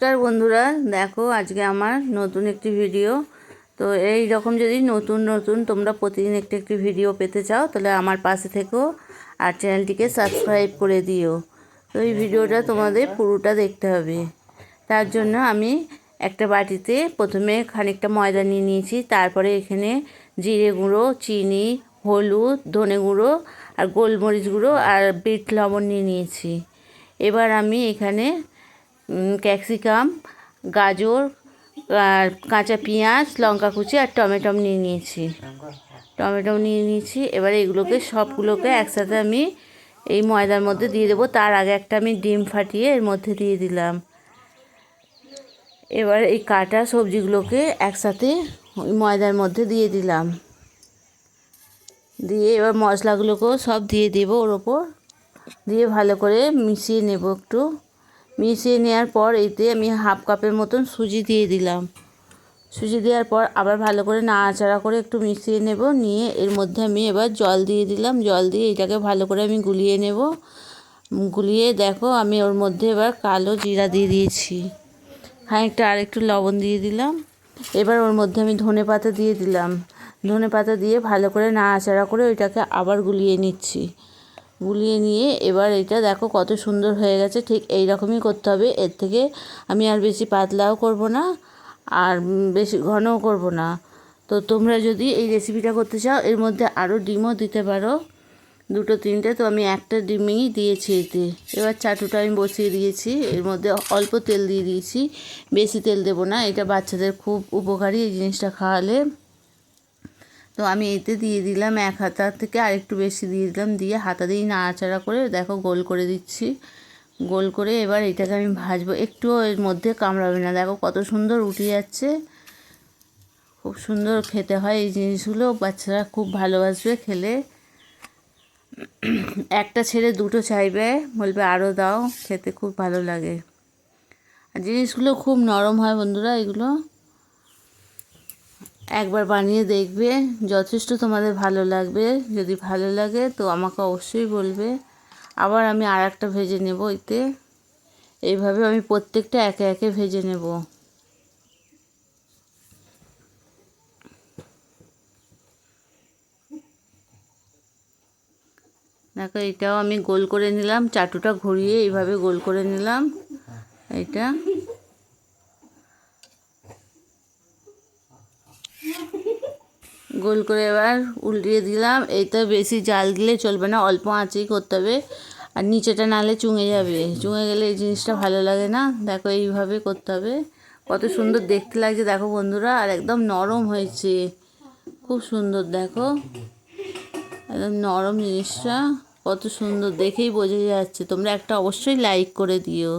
নমস্কার বন্ধুরা, দেখো আজকে আমার নতুন একটি ভিডিও। তো এই রকম যদি নতুন নতুন তোমরা প্রতিদিন একটি একটি ভিডিও পেতে চাও, তাহলে আমার পাশে থেকেও আর চ্যানেলটিকে সাবস্ক্রাইব করে দিও। তো এই ভিডিওটা তোমাদের পুরোটা দেখতে হবে। তার জন্য আমি একটা বাটিতে প্রথমে খানিকটা ময়দা নিয়ে নিয়েছি, তারপরে এখানে জিরে গুঁড়ো, চিনি, হলুদ, ধনে গুঁড়ো আর গোলমরিচ গুঁড়ো আর বিট লবণ নিয়ে নিয়েছি। এবার আমি এখানে ক্যাপসিকাম, গাজর, আর কাঁচা পেঁয়াজ, লঙ্কা কুচি আর টমেটো নিয়ে নিয়েছি। টমেটো নিয়ে নিয়েছি। এবার এগুলোকে সবগুলোকে একসাথে আমি এই ময়দার মধ্যে দিয়ে দেবো। তার আগে একটা আমি ডিম ফাটিয়ে এর মধ্যে দিয়ে দিলাম। এবার এই কাটা সবজিগুলোকে একসাথে ওই ময়দার মধ্যে দিয়ে দিলাম। দিয়ে এবার মশলাগুলোকেও সব দিয়ে দেবো ওর ওপর। দিয়ে ভালো করে মিশিয়ে নেব একটু। মিশিয়ে নেওয়ার পর এতে আমি হাফ কাপের মতন সুজি দিয়ে দিলাম। সুজি দেওয়ার পর আবার ভালো করে নাড়াচাড়া করে একটু মিশিয়ে নেব। নিয়ে এর মধ্যে আমি এবার জল দিয়ে দিলাম। জল দিয়ে এটাকে ভালো করে আমি গুলিয়ে নেব। গুলিয়ে দেখো আমি ওর মধ্যে এবার কালো জিরা দিয়ে দিয়েছি। খানিকটা আর একটু লবণ দিয়ে দিলাম। এবার ওর মধ্যে আমি ধনে পাতা দিয়ে দিলাম। ধনে পাতা দিয়ে ভালো করে নাড়াচাড়া করে ওইটাকে আবার গুলিয়ে নিচ্ছি। গুলিয়ে নিয়ে এবার এটা দেখো কত সুন্দর হয়ে গেছে, ঠিক এই রকমই করতে হবে। এর থেকে আমি আর বেশি পাতলাও করব না আর বেশি ঘনও করব না। তো তোমরা যদি এই রেসিপিটা করতে চাও, এর মধ্যে আরও ডিমও দিতে পারো। দুটো, তিনটে, তো আমি একটা ডিমই দিয়েছি এতে। এবার চাটুটা আমি বসিয়ে দিয়েছি, এর মধ্যে অল্প তেল দিয়ে দিয়েছি। বেশি তেল দেবো না, এটা বাচ্চাদের খুব উপকারী এই জিনিসটা খাওয়ালে। তো আমি এতে দিয়ে দিলাম এক হাতা থেকে আরেকটু বেশি দিয়ে দিলাম, দিয়ে হাতা দিয়ে নাড়াচাড়া করে দেখো গোল করে দিচ্ছি। গোল করে এবার এটাকে আমি ভাজবো। একটুও এর মধ্যে কামড়াবে না। দেখো কত সুন্দর উঠে যাচ্ছে। খুব সুন্দর খেতে হয় এই জিনিসগুলো। বাচ্চারা খুব ভালোবাসবে খেলে। একটা ছেড়ে দুটো চাইবে, বলবে আরও দাও। খেতে খুব ভালো লাগে। জিনিসগুলো খুব নরম হয় বন্ধুরা এগুলো। একবার বানিয়ে দেখবে, যথেষ্ট তোমাদের ভালো লাগবে। যদি ভালো লাগে তো আমাকে অবশ্যই বলবে। আবার আমি আর একটা ভেজে নেব এতে। এইভাবে আমি প্রত্যেকটা একে একে ভেজে নেব। দেখো, এটাও আমি গোল করে নিলাম। চাটুটা ঘুরিয়ে এইভাবে গোল করে নিলাম। এটা গোল করে এবার উল্টিয়ে দিলাম। এইটা বেশি জাল দিলে চলবে না, অল্প আঁচেই করতে হবে। আর নিচেটা নালে চুঙে যাবে। চুঙে গেলে এই জিনিসটা ভালো লাগে না। দেখো এইভাবে করতে হবে। কত সুন্দর দেখতে লাগছে, দেখো বন্ধুরা। আর একদম নরম হয়েছে। খুব সুন্দর, দেখো। একদম নরম জিনিসটা। কত সুন্দর, দেখেই বোঝা যাচ্ছে। তোমরা একটা অবশ্যই লাইক করে দিও।